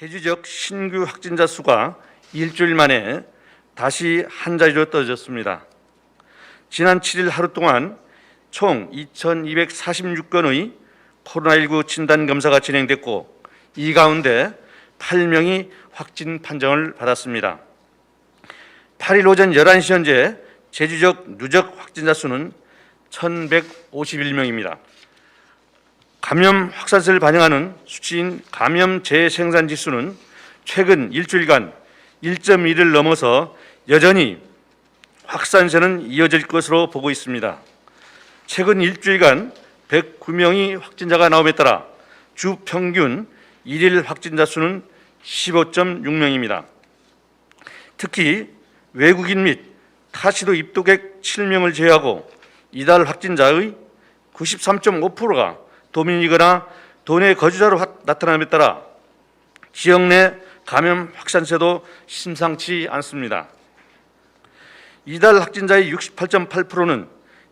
제주적 신규 확진자 수가 일주일 만에 다시 한 자리로 떨어졌습니다. 지난 7일 하루 동안 총 2,246건의 코로나19 진단 검사가 진행됐고 이 가운데 8명이 확진 판정을 받았습니다. 8일 오전 11시 현재 제주적 누적 확진자 수는 1,151명입니다. 감염 확산세를 반영하는 수치인 감염 재생산 지수는 최근 일주일간 1.1을 넘어서 여전히 확산세는 이어질 것으로 보고 있습니다. 최근 일주일간 109명이 확진자가 나옴에 따라 주 평균 일일 확진자 수는 15.6명입니다. 특히 외국인 및 타시도 입도객 7명을 제외하고 이달 확진자의 93.5%가 도민이거나 도내 거주자로 확- 나타남에 따라 지역 내 감염 확산세도 심상치 않습니다. 이달 확진자의 68.8%는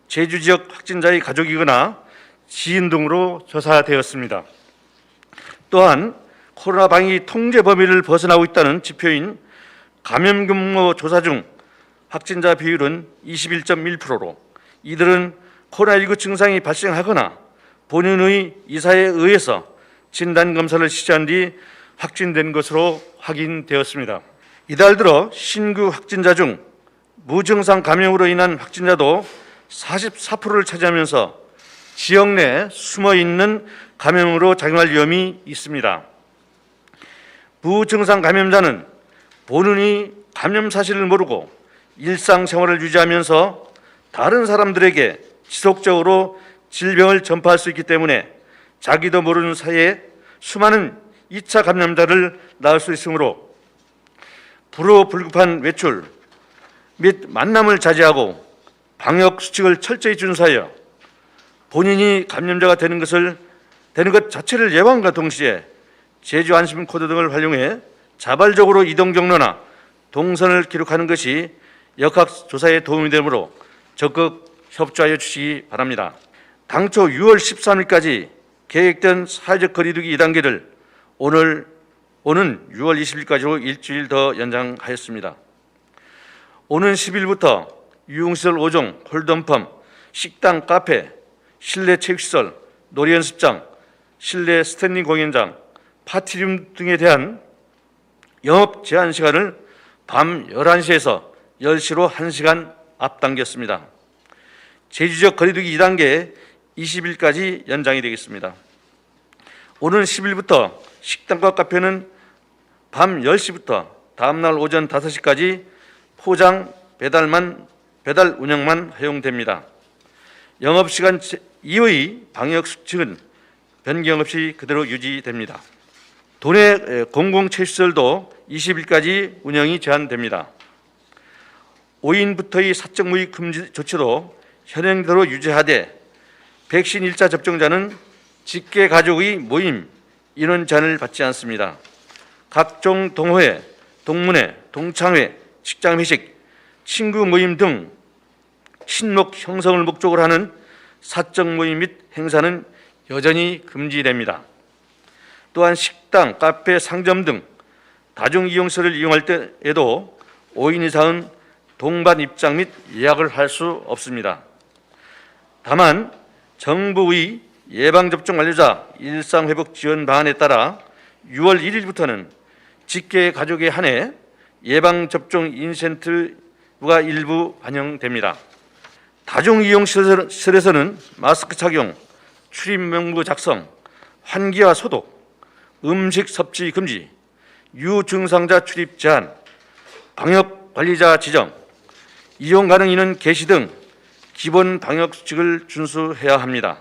제주 지역 확진자의 가족이거나 지인 등으로 조사되었습니다. 또한 코로나 방위 통제 범위를 벗어나고 있다는 지표인 감염 규모 조사 중 확진자 비율은 21.1%로 이들은 코로나19 증상이 발생하거나 본인의 이사에 의해서 진단 검사를 실시한 뒤 확진된 것으로 확인되었습니다. 이달 들어 신규 확진자 중 무증상 감염으로 인한 확진자도 44%를 차지하면서 지역 내 숨어 있는 감염으로 작용할 위험이 있습니다. 무증상 감염자는 본인이 감염 사실을 모르고 일상생활을 유지하면서 다른 사람들에게 지속적으로 질병을 전파할 수 있기 때문에 자기도 모르는 사이에 수많은 2차 감염자를 낳을 수 있으므로 불호불급한 외출 및 만남을 자제하고 방역 수칙을 철저히 준수하여 본인이 감염자가 되는 것을 되는 것 자체를 예방과 동시에 제주 안심 코드 등을 활용해 자발적으로 이동 경로나 동선을 기록하는 것이 역학 조사에 도움이 되므로 적극 협조하여 주시기 바랍니다. 당초 6월 13일까지 계획된 사회적 거리두기 2단계를 오늘 오는 6월 20일까지로 일주일 더 연장하였습니다. 오는 10일부터 유흥시설 5종, 홀덤펌, 식당, 카페, 실내 체육시설, 놀이연습장, 실내 스탠딩 공연장, 파티룸 등에 대한 영업 제한 시간을 밤 11시에서 10시로 1시간 앞당겼습니다. 제주적 거리두기 2단계 20일까지 연장이 되겠습니다. 오는 10일부터 식당과 카페는 밤 10시부터 다음날 오전 5시까지 포장 배달만 배달 운영만 허용됩니다. 영업 시간 이후의 방역 수칙은 변경 없이 그대로 유지됩니다. 도내 공공체시설도 20일까지 운영이 제한됩니다. 5인부터의 사적 모임 금지 조치도 현행대로 유지하되 백신 1차 접종자는 직계 가족의 모임 인원 제한을 받지 않습니다. 각종 동호회, 동문회, 동창회, 직장 회식, 친구 모임 등 친목 형성을 목적으로 하는 사적 모임 및 행사는 여전히 금지됩니다. 또한 식당, 카페, 상점 등 다중 이용시설을 이용할 때에도 5인 이상은 동반 입장 및 예약을 할 수 없습니다. 다만 정부의 예방접종 완료자 일상회복 지원 방안에 따라 6월 1일부터는 직계 가족에 한해 예방접종 인센티브가 일부 반영됩니다. 다중이용시설에서는 마스크 착용, 출입 명부 작성, 환기와 소독, 음식 섭취 금지, 유증상자 출입 제한, 방역 관리자 지정, 이용 가능 인원 개시 등 기본 방역 수칙을 준수해야 합니다.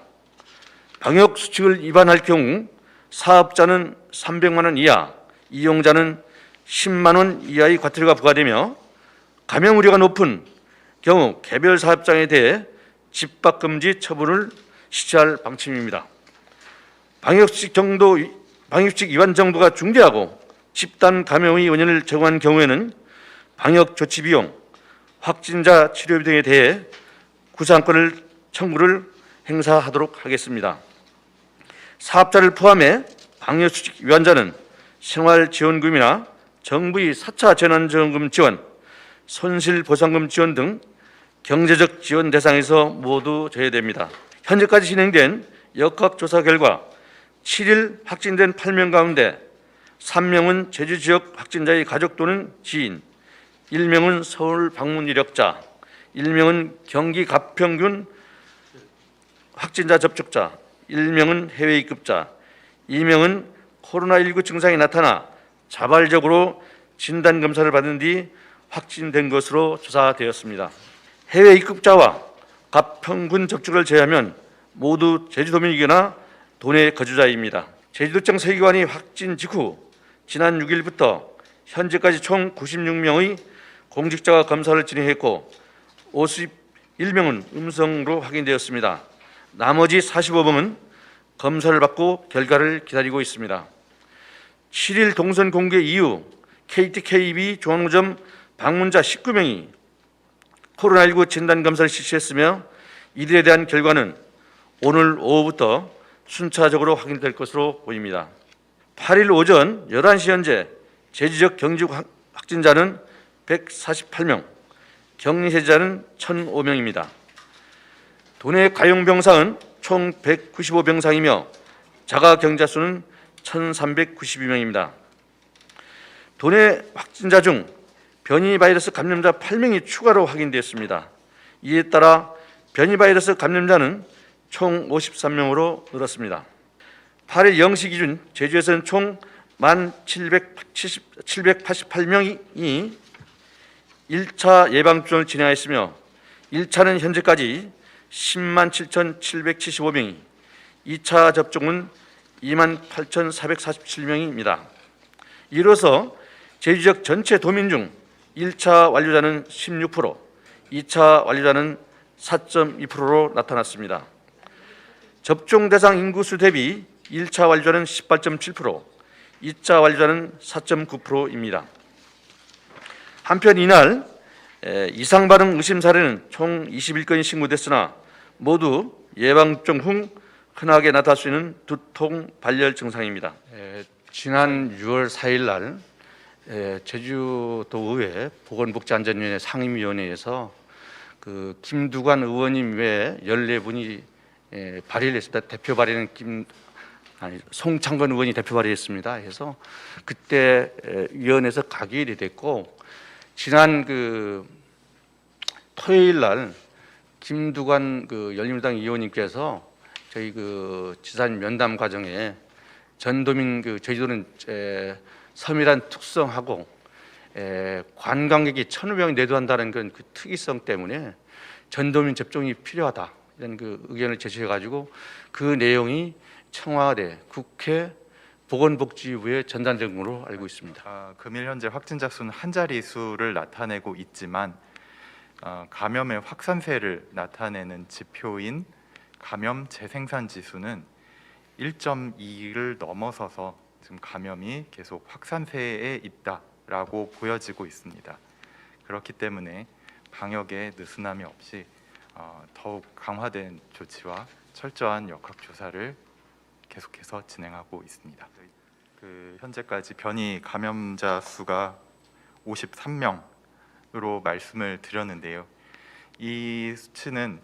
방역 수칙을 위반할 경우 사업자는 300만 원 이하, 이용자는 10만 원 이하의 과태료가 부과되며 감염 우려가 높은 경우 개별 사업장에 대해 집합 금지 처분을 실시할 방침입니다. 방역수칙 정도 방역수칙 위반 정도가 중대하고 집단 감염의 원인을 제공한 경우에는 방역 조치 비용, 확진자 치료비 등에 대해 구상권을 청구를 행사하도록 하겠습니다. 사업자를 포함해 방역수칙 위반자는 생활지원금이나 정부의 4차 재난지원금 지원, 손실보상금 지원 등 경제적 지원 대상에서 모두 제외됩니다. 현재까지 진행된 역학조사 결과 7일 확진된 8명 가운데 3명은 제주 지역 확진자의 가족 또는 지인, 1명은 서울 방문 이력자, 1명은 경기 가평균 확진자 접촉자, 1명은 해외 입국자, 2명은 코로나19 증상이 나타나 자발적으로 진단 검사를 받은 뒤 확진된 것으로 조사되었습니다. 해외 입국자와 가평군 접촉을 제외하면 모두 제주도민이거나 도내 거주자입니다. 제주도청 세계관이 확진 직후 지난 6일부터 현재까지 총 96명의 공직자가 검사를 진행했고 51명은 음성으로 확인되었습니다. 나머지 45명은 검사를 받고 결과를 기다리고 있습니다. 7일 동선 공개 이후 KTKB 종합노점 방문자 19명이 코로나19 진단 검사를 실시했으며 이들에 대한 결과는 오늘 오후부터 순차적으로 확인될 것으로 보입니다. 8일 오전 11시 현재 제지적 경직 확- 확진자는 148명, 격리세자는 1,005명입니다. 도내 가용 병상은 총 195병상이며 자가 격자 수는 1,392명입니다. 도내 확진자 중 변이 바이러스 감염자 8명이 추가로 확인되었습니다. 이에 따라 변이 바이러스 감염자는 총 53명으로 늘었습니다. 8일 0시 기준 제주에서는 총 1,788명이 1차 예방접종을 진행하였으며 1차는 현재까지 10만 7,775명이 2차 접종은 2만 8,447명입니다. 이로써 제주 지역 전체 도민 중 1차 완료자는 16%, 2차 완료자는 4.2%로 나타났습니다. 접종 대상 인구수 대비 1차 완료자는 18.7%, 2차 완료자는 4.9%입니다. 한편 이날 에, 이상 반응 의심 사례는 총 21건이 신고됐으나 모두 예방접종 후 흔하게 나타날 수 있는 두통 발열 증상입니다. 에, 지난 6월 4일 날 에, 제주도의회 보건복지안전위원회 상임위원회에서 그 김두관 의원님 외에 14분이 에, 발의를 했습니다. 대표 발의는 김 아니 송창건 의원이 대표 발의했습니다. 해서 그때 에, 위원회에서 가결이 됐고 지난 그 토요일 날 김두관 그 열린우리당 의원님께서 저희 그 지사님 면담 과정에 전도민 그 제주도는 에, 섬이란 특성하고 에, 관광객이 1,500명 내도한다는 그런 그 특이성 때문에 전도민 접종이 필요하다. 이런 그 의견을 제시해 가지고 그 내용이 청와대, 국회 보건복지부에 전달된 걸로 알고 있습니다. 아, 금일 현재 확진자 수는 한 자리 수를 나타내고 있지만 아, 감염의 확산세를 나타내는 지표인 감염 재생산 지수는 1.2를 넘어서서 지금 감염이 계속 확산세에 있다라고 보여지고 있습니다. 그렇기 때문에 방역에 느슨함이 없이 어, 더욱 강화된 조치와 철저한 역학 조사를 계속해서 진행하고 있습니다. 그 현재까지 변이 감염자 수가 53명으로 말씀을 드렸는데요. 이 수치는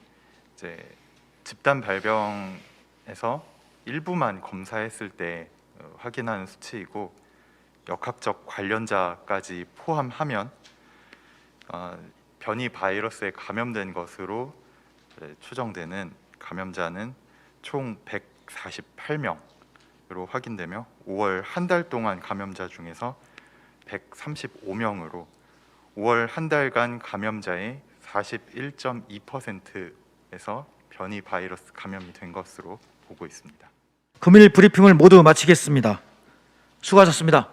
이제 집단 발병에서 일부만 검사했을 때 어, 확인하는 수치이고 역학적 관련자까지 포함하면 어, 변이 바이러스에 감염된 것으로 추정되는 감염자는 총 148명으로 확인되며 5월 한 달 동안 감염자 중에서 135명으로 5월 한 달간 감염자의 41.2%에서 변이 바이러스 감염이 된 것으로 보고 있습니다. 금일 브리핑을 모두 마치겠습니다. 수고하셨습니다.